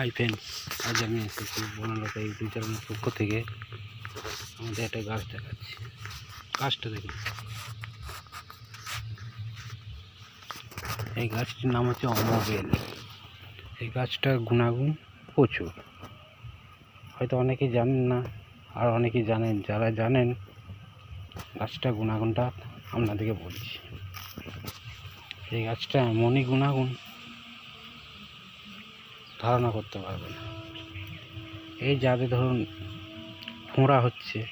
Hi friends আজ আমি এসেছি বনলতা ইউটিউব চ্যানেলের পক্ষ থেকে আমাদের একটা গাছ দেখাচ্ছি। গাছটা দেখুন। এই গাছটির নাম হচ্ছে অমবেল এই গাছটার গুণাগুণ প্রচুর। হয়তো অনেকেই জানেন না আর অনেকেই জানেন। যারা জানেন, গাছটার গুণাগুণটা আপনাদেরকে বলছি। এই গাছটা এমনই গুণাগুণ ধারণা করতে পারবে না। এই যাদের ধরুন ফোঁড়া হচ্ছে।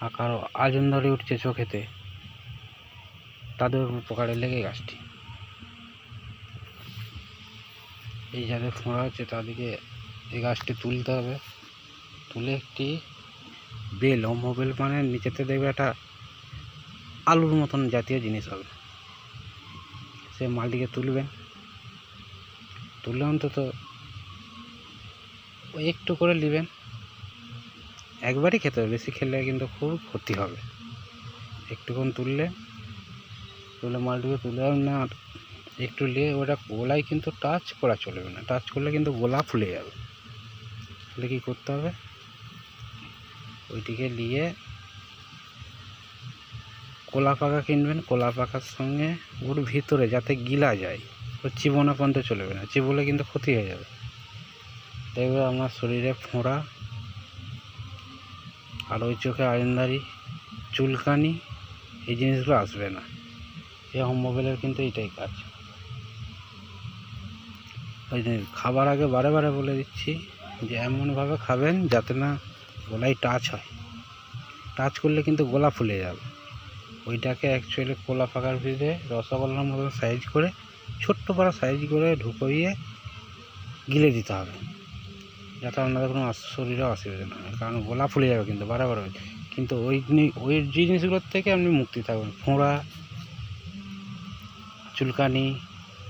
আর কারও আজন ধরে উঠছে চোখেতে। তাদের উপকারে লেগে গাছটি। এই যাদের ফোঁড়া হচ্ছে, তাদেরকে এই গাছটি তুলতে হবে। তুলে একটি বেল অম্ববেল মানে নিচেতে দেখবে একটা আলুর মতন জাতীয় জিনিস হবে। সে মালটিকে তুলবেন তুললে অন্তত ওই একটু করে নেবেন। একবারই খেতে হবে, বেশি খেলে কিন্তু খুব ক্ষতি হবে। একটুক্ষণ তুললে, তুলে মালটিকে তুলে না একটু নিয়ে ওটা গোলায় কিন্তু টাচ করা চলবে না। টাচ করলে কিন্তু গোলা ফুলে যাবে। তাহলে কী করতে হবে? ওইটিকে নিয়ে কলা পাকা কিনবেন। কলা পাকার সঙ্গে ওর ভিতরে যাতে গিলা যায়। ও চিবনা পর্যন্ত চলবে না চিবলে কিন্তু ক্ষতি হয়ে যাবে। দেখবে আমার শরীরে ফোঁড়া, আর ওই চোখে আয়নদারি, চুলকানি, এই জিনিসগুলো আসবে না। এই হোমোবেলের কিন্তু এইটাই কাজ। ওই খাবার আগে বারে বারে বলে দিচ্ছি যে এমনভাবে খাবেন যাতে না গলায় টাচ হয়। টাচ করলে কিন্তু গলা ফুলে যাবে। ওইটাকে অ্যাকচুয়ালি কোলা পাকার ভিতরে রসগোল্লার মতো সাইজ করে ছোট্ট পাড়া সাইজ করে ঢুকিয়ে গিলে দিতে হবে। যাতে আপনাদের কোনো শরীরে অসুবিধা না হয়। কারণ গলা ফুলে যাবে কিন্তু, বারবার কিন্তু ওই ওই জিনিসগুলোর থেকে আপনি মুক্তি থাকবেন ফোঁড়া, চুলকানি,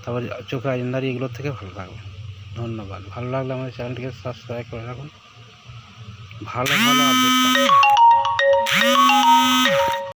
তারপর চোখে আজন্দারি এগুলোর থেকে ভালো থাকবেন ধন্যবাদ। ভালো লাগলে আমাদের চ্যানেলটিকে সাবস্ক্রাইব করে রাখুন। ভালো ভালো আপডেট